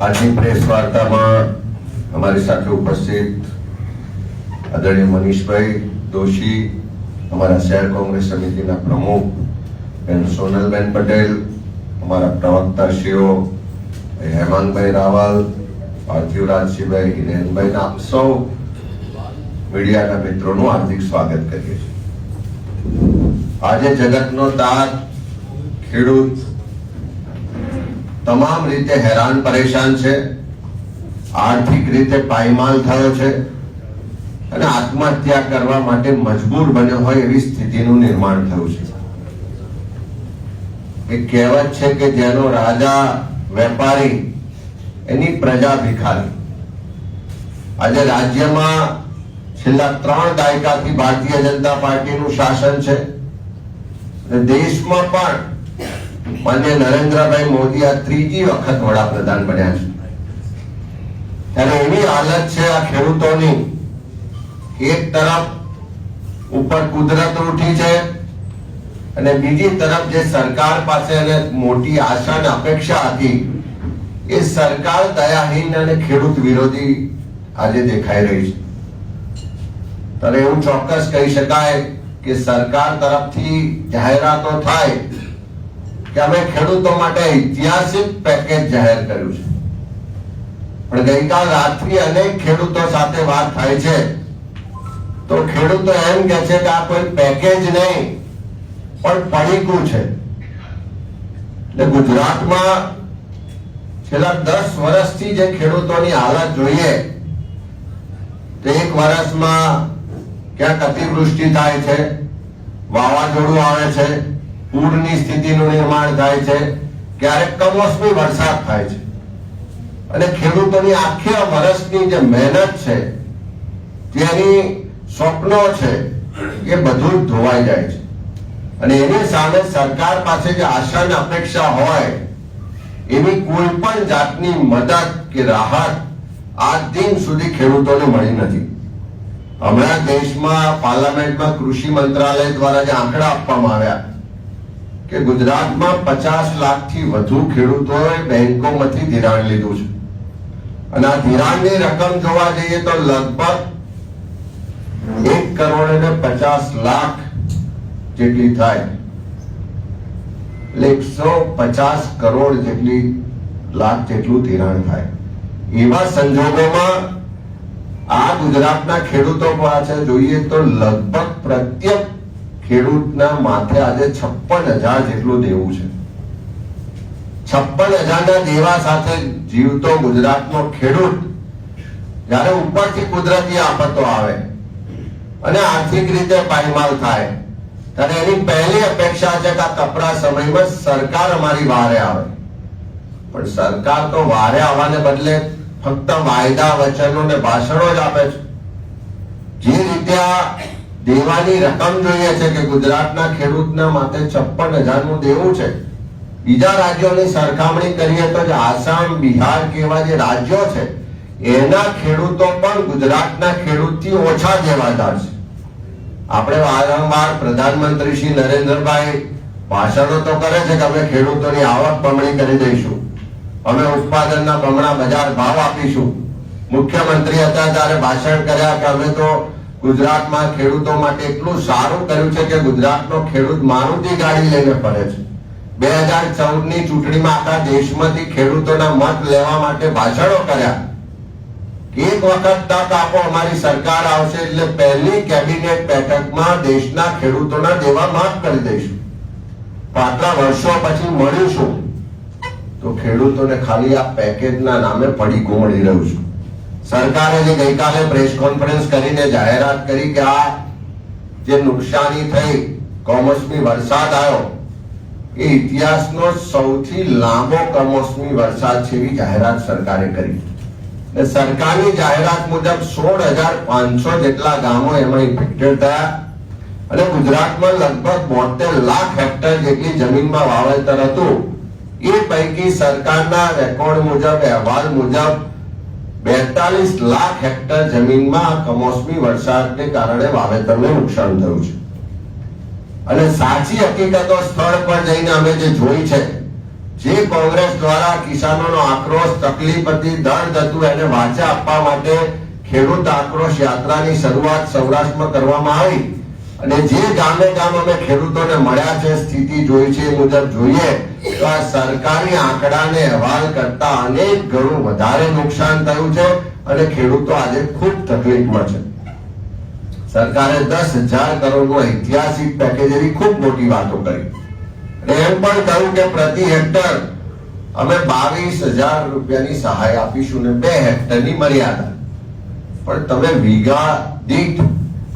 આજની પ્રેસ વાર્તામાં અમારી સાથે ઉપસ્થિત આદરણીય મનીષભાઈ દોશી, અમારા શહેર કોંગ્રેસ સમિતિના પ્રમુખ બેન સોનલબેન પટેલ, અમારા પ્રવક્તાશ્રીઓ હેમાંગભાઈ રાવલ, પાર્થિવરાજસિંહભાઈ હિરેનભાઈ આપ સૌ મીડિયાના મિત્રોનું હાર્દિક સ્વાગત કરીએ છીએ. આજે જગતનો તાત ખેડૂત તમામ રીતે હેરાન પરેશાન છે, આર્થિક રીતે પાયમાલ થયો છે અને આત્મહત્યા કરવા માટે મજબૂર બન્યો હોય એવી સ્થિતિનું નિર્માણ થયું છે. એ કહેવત છે કે જેનો રાજા વેપારી એની પ્રજા ભિખારી. આજે રાજ્યમાં છેલ્લા ત્રણ દાયકાથી ભારતીય જનતા પાર્ટીનું શાસન છે દેશમાં પણ માન્ય નરેન્દ્રભાઈ મોદી આ ત્રીજી વખત વડાપ્રધાન બન્યા છે. ત્યારે એવી હાલત છે આ ખેડૂતોની, એક તરફ ઉપર કુદરત ઉઠી છે અને બીજી તરફ જે સરકાર પાસે અને મોટી આશા અને અપેક્ષા હતી, એ સરકાર દયાહીન અને ખેડૂત વિરોધી આજે દેખાઈ રહી છે. ત્યારે એવું ચોક્કસ કહી શકાય કે સરકાર તરફથી જાહેરાતો થાય કે અમે ખેડૂતો માટે ઐતિહાસિક પેકેજ જાહેર કર્યું છે. પણ ગઈકાલ રાત્રિ અનેક ખેડૂતો સાથે વાત થાય છે. તો ખેડૂતો એમ કે છે કે આ કોઈ પેકેજ નહીં, પણ પડીકું છે. એટલે ગુજરાતમાં છેલ્લા દસ વર્ષથી જે ખેડૂતોની હાલત જોઈએ, તો એક વર્ષમાં ક્યાંક અતિવૃષ્ટિ થાય છે, વાવાઝોડું આવે છે પૂરની સ્થિતિનું નિર્માણ થાય છે, ક્યારેક કમોસમી વરસાદ થાય છે. અને ખેડૂતોની આખી વર્ષની જે મહેનત છે તેની સ્વપ્નો છે, એ બધું ધોવાઈ જાય છે. અને એની સામે સરકાર પાસે જે આશા અને અપેક્ષા હોય, એવી કોઈ પણ જાતની મદદ કે રાહત આજ દિન સુધી ખેડૂતોને મળી નથી. હમણાં દેશમાં પાર્લામેન્ટમાં કૃષિ મંત્રાલય દ્વારા જે આંકડા આપવામાં આવ્યા કે ગુજરાતમાં પચાસ લાખથી વધુ ખેડૂતોએ બેંકોમાંથી ધિરાણ લીધું છે. અને આ ધિરાણની રકમ જોવા જઈએ તો લગભગ એક કરોડ અને પચાસ લાખ જેટલી થાય. એકસો પચાસ કરોડ જેટલી લાખ જેટલું ધિરાણ થાય. એવા સંજોગોમાં આ ગુજરાતના ખેડૂતો પાસે જોઈએ તો લગભગ પ્રત્યેક ખેડૂતના માથે આજે છપ્પન હજાર જેટલું દેવું છે. છપ્પન હજારના દેવા સાથે જીવતો ગુજરાતનો ખેડૂત, જ્યારે ઉપરથી કુદરતી આફતો આવે અને આર્થિક રીતે પાયમાલ થાય, ત્યારે એની પહેલી અપેક્ષા છે કે આ કપરા સમયમાં સરકાર અમારી વારે આવે. પણ સરકાર તો વારે આવવાને બદલે ફક્ત વાયદા, વચનો ને ભાષણો જ આપે છે. જે રીતે આ દેવાની રકમ જોઈએ છે કે ગુજરાતના ખેડૂતના માથે છપ્પન હજારનું દેવું છે. બીજા રાજ્યોની સરખામણી કરીએ તો જે આસામ, બિહાર કેવા જે રાજ્યો છે, એના ખેડૂતો પણ ગુજરાતના ખેડૂતથી ઓછા દેવાદાર છે. આપણે વારંવાર પ્રધાનમંત્રી શ્રી નરેન્દ્રભાઈ ભાષણો તો કરે છે કે અમે ખેડૂતોની આવક બમણી કરી દઈશું. અમે ઉત્પાદનના બમણા બજાર ભાવ આપીશું. મુખ્યમંત્રી હતા ત્યારે ભાષણ કર્યા કે અમે તો ગુજરાતમાં ખેડૂતો માટે એટલું સારું કર્યું છે કે ગુજરાતનો ખેડૂત મારુતિ ગાડી લઈને ફરે છે. બે હજાર ચૌદની ચૂંટણીમાં આખા દેશમાંથી ખેડૂતોના મત લેવા માટે ભાષણો કર્યા. એક વખત તક આપો, અમારી સરકાર આવશે એટલે પહેલી કેબિનેટ બેઠકમાં દેશના ખેડૂતોના દેવા માફ કરી દઈશું. આટલા વર્ષો પછી મળ્યું છું તો ખેડૂતોને ખાલી આ પેકેજના નામે પડી ગોળી રહ્યું છે. સરકારે જે ગઈકાલે પ્રેસ કોન્ફરન્સ કરીને જાહેરાત કરી કે આ જે નુકસાની થઈ, કમોસમી વરસાદ આવ્યો, એ ઇતિહાસનો સૌથી લાંબો કમોસમી વરસાદ છે એવી જાહેરાત સરકારે કરી. સરકારની જાહેરાત મુજબ સોળ હજાર પાંચસો જેટલા ગામો એમાં ઇફેક્ટેડ થયા અને ગુજરાતમાં લગભગ બોતેર લાખ હેક્ટર જેટલી જમીનમાં વાવેતર હતું. એ પૈકી સરકારના રેકોર્ડ મુજબ, અહેવાલ મુજબ બેતાલીસ લાખ હેક્ટર જમીનમાં કમોસમી વરસાદને કારણે વાવેતરને નુકસાન થયું છે. અને સાચી હકીકતો સ્થળ પર જઈને અમે જે જોઈ છે, જે કોંગ્રેસ દ્વારા કિસાનોનો આક્રોશ, તકલીફ હતી, દર્દ હતું, એને વાચા આપવા માટે ખેડૂત આક્રોશ યાત્રાની શરૂઆત સૌરાષ્ટ્રમાં કરવામાં આવી. અને જે ગામે ગામ અમે ખેડૂતોને મળ્યા છે, સ્થિતિ જોઈ છે એ મુજબ જોઈએ તો આ સરકારી આંકડાને અહેવાલ કરતા અનેક ગણું વધારે નુકસાન થયું છે અને ખેડૂતો આજે ખૂબ તકલીફમાં છે. સરકારે દસ હજાર કરોડનું ઐતિહાસિક પેકેજ એવી ખૂબ મોટી વાતો કરી. એમ પણ કહ્યું કે પ્રતિ હેક્ટર અમે બાવીસ હજાર રૂપિયાની સહાય આપીશું ને બે હેક્ટરની મર્યાદા. પણ તમે વીઘા દીઠ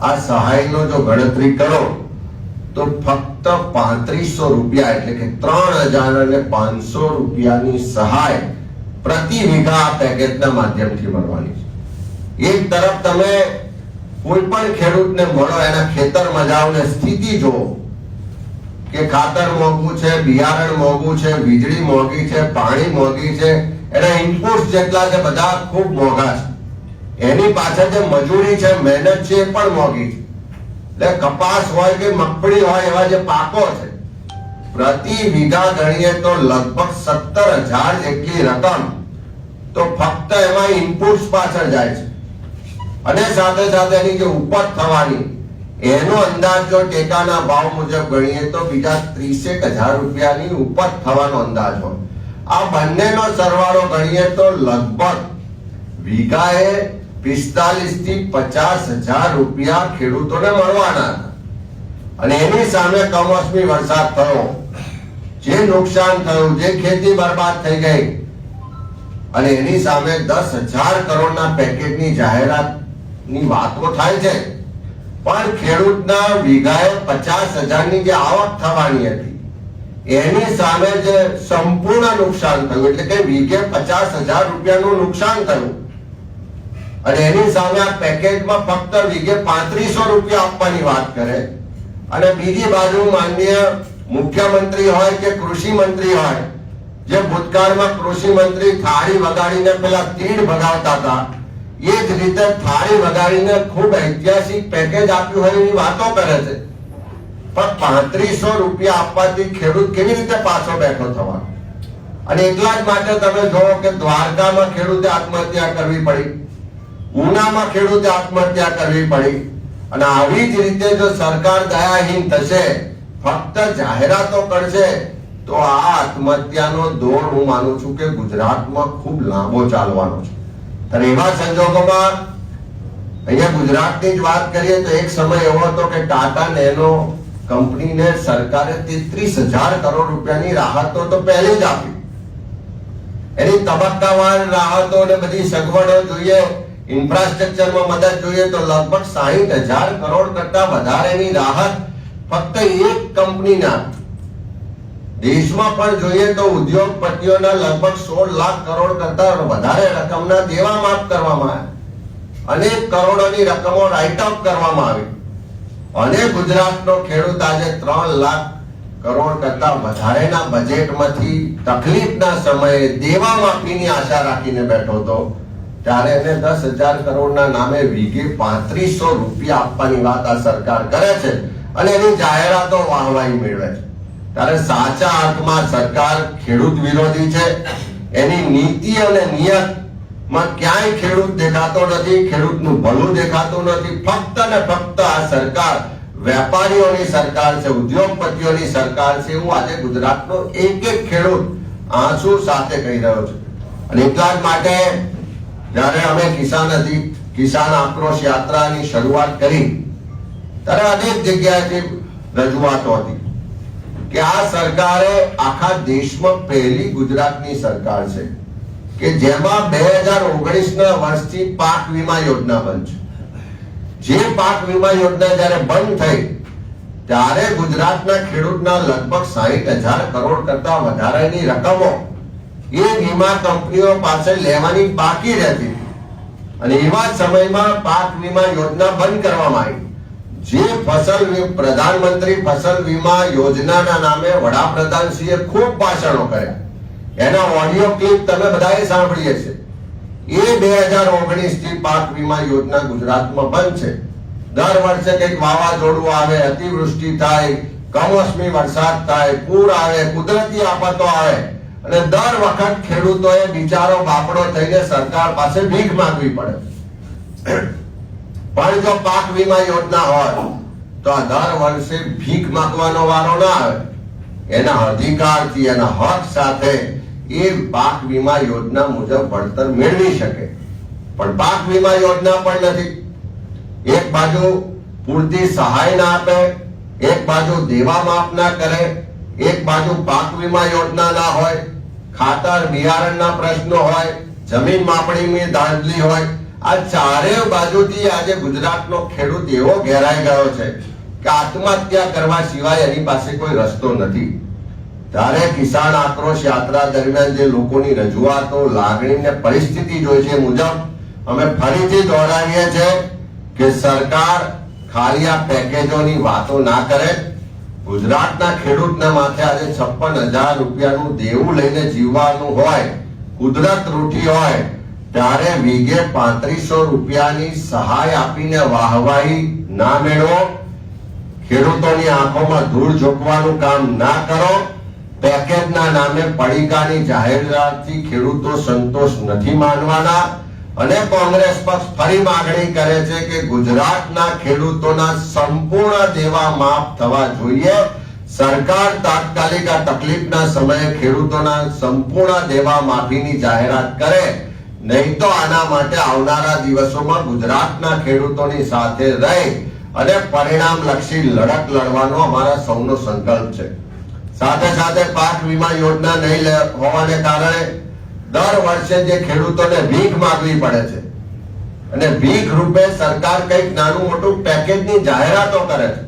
આ સહાયનો જો ગણતરી કરો, તો ફક્ત પાંત્રીસો રૂપિયા એટલે કે ત્રણ હજાર અને પાંચસો રૂપિયાની સહાય પ્રતિ વીઘા પેકેજના માધ્યમથી મળવાની છે. એક તરફ તમે કોઈ પણ ખેડૂતને મળો, એના ખેતરમાં જાઓ સ્થિતિ જુઓ કે ખાતર મોંઘું છે, બિયારણ મોંઘું છે, વીજળી મોંઘી છે, પાણી મોંઘી છે, એના ઇનપુટ્સ જેટલા છે, બધા ખૂબ મોંઘા છે. એની પાછળ જે મજૂરી છે, મહેનત છે, એ પણ મોંઘી છે. એટલે કપાસ હોય કે મગફળી હોય, એવા જે પાકો છે, પ્રતિ વીઘા ગણીએ તો લગભગ સત્તર હજાર જેટલી રકમ તો ફક્ત એમાં ઇનપુટ્સ પાછળ જાય છે. અને સાથે સાથે એની જે ઉપજ થવાની, એનો અંદાજ જો ટેકાના ભાવ મુજબ ગણીએ તો બીજા ત્રીસેક હજાર રૂપિયાની ઉપજ થવાનો અંદાજ હોય. આ બંનેનો સરવાળો ગણીએ તો લગભગ વીઘાએ પિસ્તાલીસથી પચાસ હજાર રૂપિયા ખેડૂતોને મળવાના અને એની સામે કમોસમી વરસાદ થયો. જે નુકસાન થયું, જે ખેતી બરબાદ થઈ ગઈ, અને એની સામે દસ હજાર કરોડના પેકેજની જાહેરાતની વાતો થાય છે. પણ ખેડૂતના વીઘાએ પચાસ હજારની જે આવક થવાની હતી, એની સામે જે સંપૂર્ણ નુકસાન થયું, એટલે કે વીઘે પચાસ હજાર રૂપિયાનું નુકસાન થયું અને એની સામે આ પેકેજમાં ફક્ત વીઘે પાંત્રીસો રૂપિયા આપવાની વાત કરે. અને બીજી બાજુ માનનીય મુખ્યમંત્રી હોય કે કૃષિ મંત્રી હોય, જે ભૂતકાળમાં કૃષિ મંત્રી થાળી વગાડીને પેલા તીડ ભગાવતા હતા, એ જ રીતે થાળી વગાડીને ખૂબ ઐતિહાસિક પેકેજ આપ્યું હોય એવી વાતો કરે છે. પણ પાંત્રીસો રૂપિયા આપવાથી ખેડૂત કેવી રીતે પાછો બેઠો થવાનો? અને એટલા જ માટે તમે જોવો કે દ્વારકામાં ખેડૂતે આત્મહત્યા કરવી પડી. ઉનામાં ખેડૂતે આત્મહત્યા કરવી પડી. અને આવી જ રીતે જો સરકાર દયાહીન થશે, ફક્ત જાહેરાતો કરશે, તો આ આત્મહત્યાનો દોર હું માનું છું કે ગુજરાતમાં ખૂબ લાંબો ચાલવાનો છે. અને એવા સંજોગોમાં અહીંયા ગુજરાતની જ વાત કરીએ તો એક સમય એવો હતો કે ટાટા નેનો કંપનીને સરકારે તેત્રીસ હજાર કરોડ રૂપિયાની રાહતો તો પહેલી જ આપી. એની તબક્કાવાર રાહતો ને બધી સગવડો જોઈએ ઇન્ફ્રાસ્ટ્રક્ચરમાં મદદ જોઈએ તો લગભગ સાહીઠ હજાર કરોડ કરતા વધારેની રાહત ફક્ત એક કંપનીના. દેશમાં પણ જોઈએ તો ઉદ્યોગપતિઓના લગભગ સોળ લાખ કરોડ કરતા વધારે રકમના દેવા માફ કરવામાં આવ્યા. અનેક કરોડોની રકમો રાઇટ ઓફ કરવામાં આવી. અને ગુજરાતનો ખેડૂત આજે ત્રણ લાખ કરોડ કરતા વધારેના બજેટમાંથી તકલીફના સમયે દેવા માફીની આશા રાખીને બેઠો હતો. ત્યારે એને દસ હજાર કરોડના નામે વીઘે પાંત્રીસો રૂપિયા આપવાની વાત આ સરકાર કરે છે અને એની જાહેરાતો વાહવાહી મેળવે છે. ત્યારે સાચા અર્થમાં સરકાર ખેડૂત વિરોધી છે. એની નીતિ અને નિયતમાં ક્યાંય ખેડૂત દેખાતો નથી, ખેડૂતનું ભલું દેખાતું નથી. ફક્ત ને ફક્ત આ સરકાર વેપારીઓની સરકાર છે, ઉદ્યોગપતિઓની સરકાર છે એવું આજે ગુજરાતનો એક એક ખેડૂત આંસુ સાથે કહી રહ્યો છે. અને એટલા માટે જ્યારે અમે કિસાન હતી, કિસાન આક્રોશ યાત્રાની શરૂઆત કરી. ત્યારે અનેક જગ્યાએથી રજૂઆતો હતી કે આ સરકારે આખા દેશમાં પહેલી ગુજરાતની સરકાર છે કે જેમાં બે હજાર ઓગણીસ ના વર્ષથી પાક વીમા યોજના બંધ છે. જે પાક વીમા યોજના જ્યારે બંધ થઈ, ત્યારે ગુજરાતના ખેડૂતના લગભગ સાહીઠ હજાર કરોડ કરતા વધારાની રકમો એ વીમા કંપનીઓ પાસે લેવાની બાકી રહેતી. હતી અને એવા સમયમાં પાક વીમા યોજના બંધ કરવામાં આવી. જે ફસલ પ્રધાનમંત્રી ફસલ વીમા યોજનાના નામે વડાપ્રધાનશ્રીએ ખૂબ ભાષણો કર્યા. એના ઓડિયો ક્લિપ તમે બધાએ સાંભળીએ છે. એ બે હજાર ઓગણીસથી પાક વીમા યોજના ગુજરાતમાં બંધ છે. દર વર્ષે કંઈક વાવાઝોડું આવે, અતિવૃષ્ટિ થાય, કમોસમી વરસાદ થાય, પૂર આવે, કુદરતી આફતો આવે. અને દર વખત ખેડૂતોએ બિચારો બાપડો થઈને સરકાર પાસે ભીખ માંગવી પડે. પણ જો પાક વીમા યોજના હોય, તો આ દર વર્ષે ભીખ માંગવાનો વારો ના આવે. એના અધિકારથી, એના હક સાથે એ પાક વીમા યોજના મુજબ વળતર મેળવી શકે. પણ પાક વીમા યોજના પણ નથી. એક બાજુ પૂરતી સહાય ના આપે, એક બાજુ દેવા માફ ના કરે, એક બાજુ પાક વીમા યોજના ના હોય ખાતર બિયારણના પ્રશ્નો હોય, જમીન માપણીની ધાંધલી હોય, આ ચારે બાજુથી આજે ગુજરાતનો ખેડૂત એવો ઘેરાઈ ગયો છે કે આત્મહત્યા કરવા સિવાય એની પાસે કોઈ રસ્તો નથી. ત્યારે કિસાન આક્રોશ યાત્રા દરમિયાન જે લોકોની રજૂઆતો, લાગણી ને પરિસ્થિતિ જોઈ છે મુજબ અમે ફરીથી દોહરાવીએ છીએ કે સરકાર ખાલી આ પેકેજોની વાતો ના કરે. ગુજરાતના ખેડૂતના માથે આજે છપ્પન હજાર રૂપિયાનું દેવું લઈને જીવવાનું હોય, કુદરત રૂઠી હોય, ત્યારે વીઘે પાંત્રીસો રૂપિયાની સહાય આપીને વાહવાહી ના મેળવો. ખેડૂતોની આંખોમાં ધૂળ ઝોકવાનું કામ ના કરો. પેકેજના નામે પડીકાની જાહેરાતથી ખેડૂતો સંતોષ નથી માનવાના. અને કોંગ્રેસ પક્ષ ફરી માંગણી કરે છે કે ગુજરાતના ખેડૂતોના સંપૂર્ણ દેવા માફ થવા જોઈએ. સરકાર તાત્કાલિક આ તકલીફના સમયે ખેડૂતોના સંપૂર્ણ દેવા માફીની જાહેરાત કરે. નહીં તો આના માટે આવનારા દિવસોમાં ગુજરાતના ખેડૂતોની સાથે રહી અને પરિણામલક્ષી લડત લડવાનો અમારા સૌનો સંકલ્પ છે. સાથે સાથે પાક વીમા યોજના નહીં હોવાને કારણે દર વર્ષે જે ખેડૂતોને ભીખ માગવી પડે છે, અને ભીખ રૂપે સરકાર કંઈક નાનું મોટું પેકેજની જાહેરાતો કરે છે.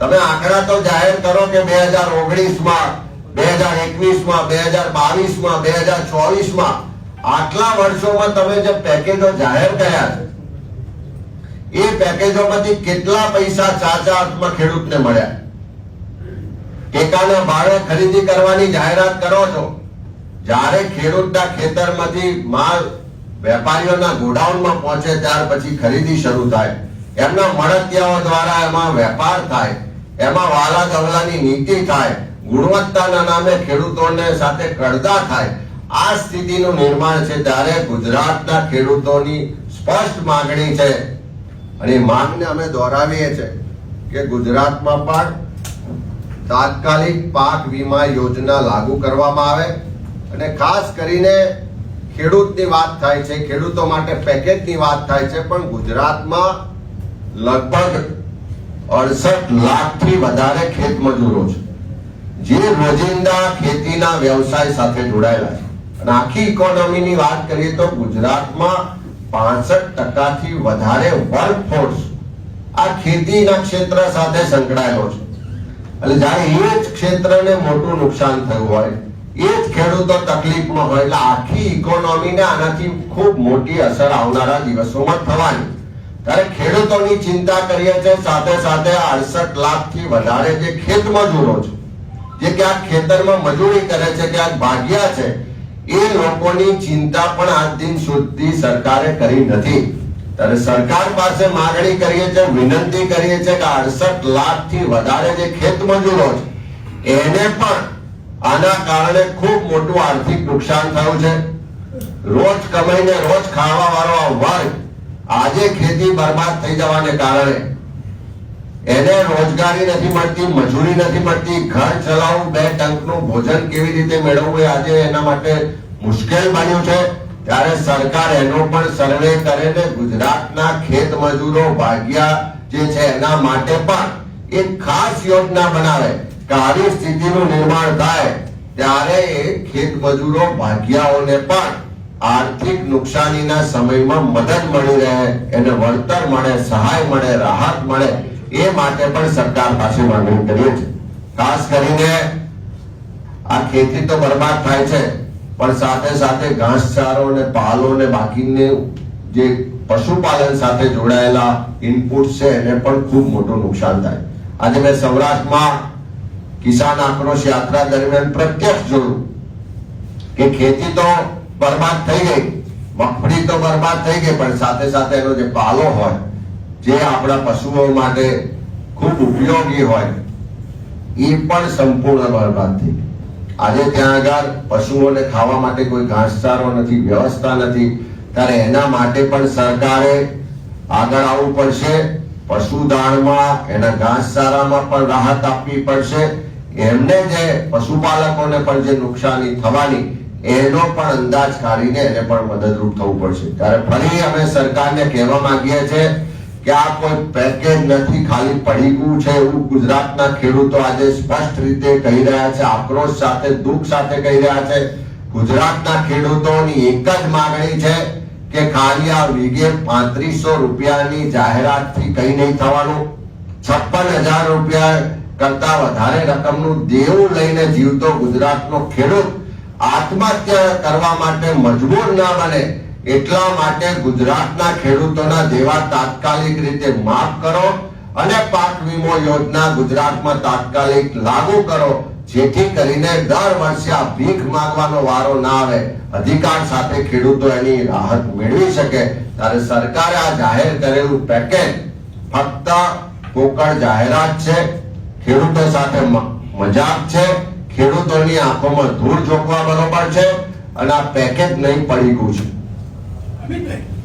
તમે આંકડા તો જાહેર કરો કે બે હજાર ઓગણીસમાં બે હજાર એકવીસમાં બે હજાર બાવીસમાં બે હજાર ચોવીસમાં આટલા વર્ષોમાં તમે જે પેકેજો જાહેર કર્યા છે, એ પેકેજોમાંથી કેટલા પૈસા ચાચા અર્થમાં ખેડૂતને મળ્યા? ટેકાના ભાવે ખરીદી કરવાની જાહેરાત કરો છો. જ્યારે ખેડૂતના ખેતરમાંથી માલ વેપારીઓના ગોડાઉનમાં પહોંચે ત્યાર પછી ખરીદી શરૂ થાય. એમના મળતિયાઓ દ્વારા એમાં વેપાર થાય. એમાં વાલા દવલાની નીતિ થાય. ગુણવત્તાના નામે ખેડૂતોને સાથે કડદા થાય. આ સ્થિતિનું નિર્માણ છે ત્યારે ગુજરાતના ખેડૂતોની સ્પષ્ટ માંગણી છે. અને માંગને અમે દોહરાવીએ છીએ કે ગુજરાતમાં પણ તાત્કાલિક પાક વીમા યોજના લાગુ કરવામાં આવે. અને ખાસ કરીને ખેડૂતની વાત થાય છે, ખેડૂતો માટે પેકેજની વાત થાય છે, પણ ગુજરાતમાં લગભગ અડસઠ લાખથી વધારે ખેત મજૂરો છે. જે રોજિંદા ખેતીના વ્યવસાય સાથે જોડાયેલા છે. અને આખી ઇકોનોમીની વાત કરીએ તો ગુજરાતમાં પાસઠ ટકાથી વધારે વર્કફોર્સ આ ખેતીના ક્ષેત્ર સાથે સંકળાયેલો છે. એટલે જ્યારે એ જ ક્ષેત્રને મોટું નુકસાન થયું હોય એ જ ખેડૂતો તકલીફમાં હોય એટલે આખી ઇકોનોમીને આનાથી ખૂબ મોટી અસર આવનારા દિવસોમાં થવાની. ત્યારે ખેડૂતોની ચિંતા કરીએ છીએ, સાથે સાથે અડસઠ લાખથી વધારે જે ખેત મજૂરો છે, જે ક્યાંક ખેતરમાં મજૂરી કરે છે ક્યાંક ભાગ્યા છે, એ લોકોની ચિંતા પણ આજ દિન સુધી સરકારે કરી નથી. ત્યારે સરકાર પાસે માંગણી કરીએ છીએ, વિનંતી કરીએ છીએ કે અડસઠ લાખથી વધારે જે ખેત મજૂરો છે, એને પણ આના કારણે ખૂબ મોટું આર્થિક નુકસાન થયું છે. રોજ કમાઈને રોજ ખાવા વાળો આ આજે ખેતી બરબાદ થઈ જવાને કારણે એને રોજગારી નથી મળતી, મજૂરી નથી મળતી, ઘર ચલાવવું બે ટંકનું ભોજન કેવી રીતે મેળવવું એ આજે એના માટે મુશ્કેલ બન્યું છે. ત્યારે સરકાર એનો પણ સર્વે કરે ને ગુજરાતના ખેત મજૂરો ભાગ્યા જે છે એના માટે પણ એક ખાસ યોજના બનાવે. કે આવી સ્થિતિનું નિર્માણ થાય ત્યારે ખેત મજૂરો ભાગ્યાઓને પણ આર્થિક નુકસાનીના સમયમાં મદદ મળી રહે, એને વળતર મળે, સહાય મળે, રાહત મળે, એ માટે પણ સરકાર પાસે માંગણી કરીએ છીએ. ખાસ કરીને આ ખેતી તો બરબાદ થાય છે, પણ સાથે સાથે ઘાસચારો ને પાલો ને બાકીને જે પશુપાલન સાથે જોડાયેલા ઇનપુટ છે, એને પણ ખૂબ મોટું નુકસાન થાય. આજે મેં સૌરાષ્ટ્રમાં કિસાન આક્રોશ યાત્રા દરમિયાન પ્રત્યક્ષ જોયું કે ખેતી તો બરબાદ થઈ ગઈ, મગફળી તો બરબાદ થઈ ગઈ, પણ સાથે સાથે એનો જે પાલો હોય, જે આપણા પશુઓ માટે ખૂબ ઉપયોગી હોય, એ પણ સંપૂર્ણ બરબાદ થઈ આજે ત્યાં આગળ પશુઓને ખાવા માટે કોઈ ઘાસચારો નથી, વ્યવસ્થા નથી, ત્યારે એના માટે પણ સરકારે આગળ આવવું પડશે પશુદાણમાં એના ઘાસચારામાં પણ રાહત આપવી પડશે એમને જે પશુપાલકોને પણ જે નુકસાની થવાની, એનો પણ અંદાજ કાઢીને એને પણ મદદરૂપ થવું પડશે. ત્યારે ફરી અમે સરકારને કહેવા માંગીએ છીએ કે આ કોઈ પેકેજ નથી, ખાલી પડીકું છે એવું ગુજરાતના ખેડૂતો આજે સ્પષ્ટ રીતે કહી રહ્યા છે, આક્રોશ સાથે, દુઃખ સાથે કહી રહ્યા છે. ગુજરાતના ખેડૂતોની એક જ માગણી છે કે ખાલી આ વીઘે પાંત્રીસો રૂપિયાની જાહેરાતથી કઈ નહીં થવાનું. છપ્પન હજાર રૂપિયા કરતા વધારે રકમનું દેવું લઈને જીવતો ગુજરાતનો ખેડૂત આત્મહત્યા કરવા માટે મજબૂર ના બને એટલા માટે ગુજરાતના ખેડૂતોના દેવા તાત્કાલિક રીતે માફ કરો અને પાક વીમો યોજના ગુજરાતમાં તાત્કાલિક લાગુ કરો, જેથી કરીને દર વર્ષે આ ભીખ માંગવાનો વારો ના આવે. અધિકાર સાથે ખેડૂતો એની રાહત મેળવી શકે. ત્યારે સરકારે આ જાહેર કરેલું પેકેજ ફક્ત કોકણ જાહેરાત છે. ખેડૂતો સાથે મજાક છે. ખેડૂતોની આંખોમાં ધૂળ જોખવા બરોબર છે. અને આ પેકેજ નહીં પડી ગયું છે.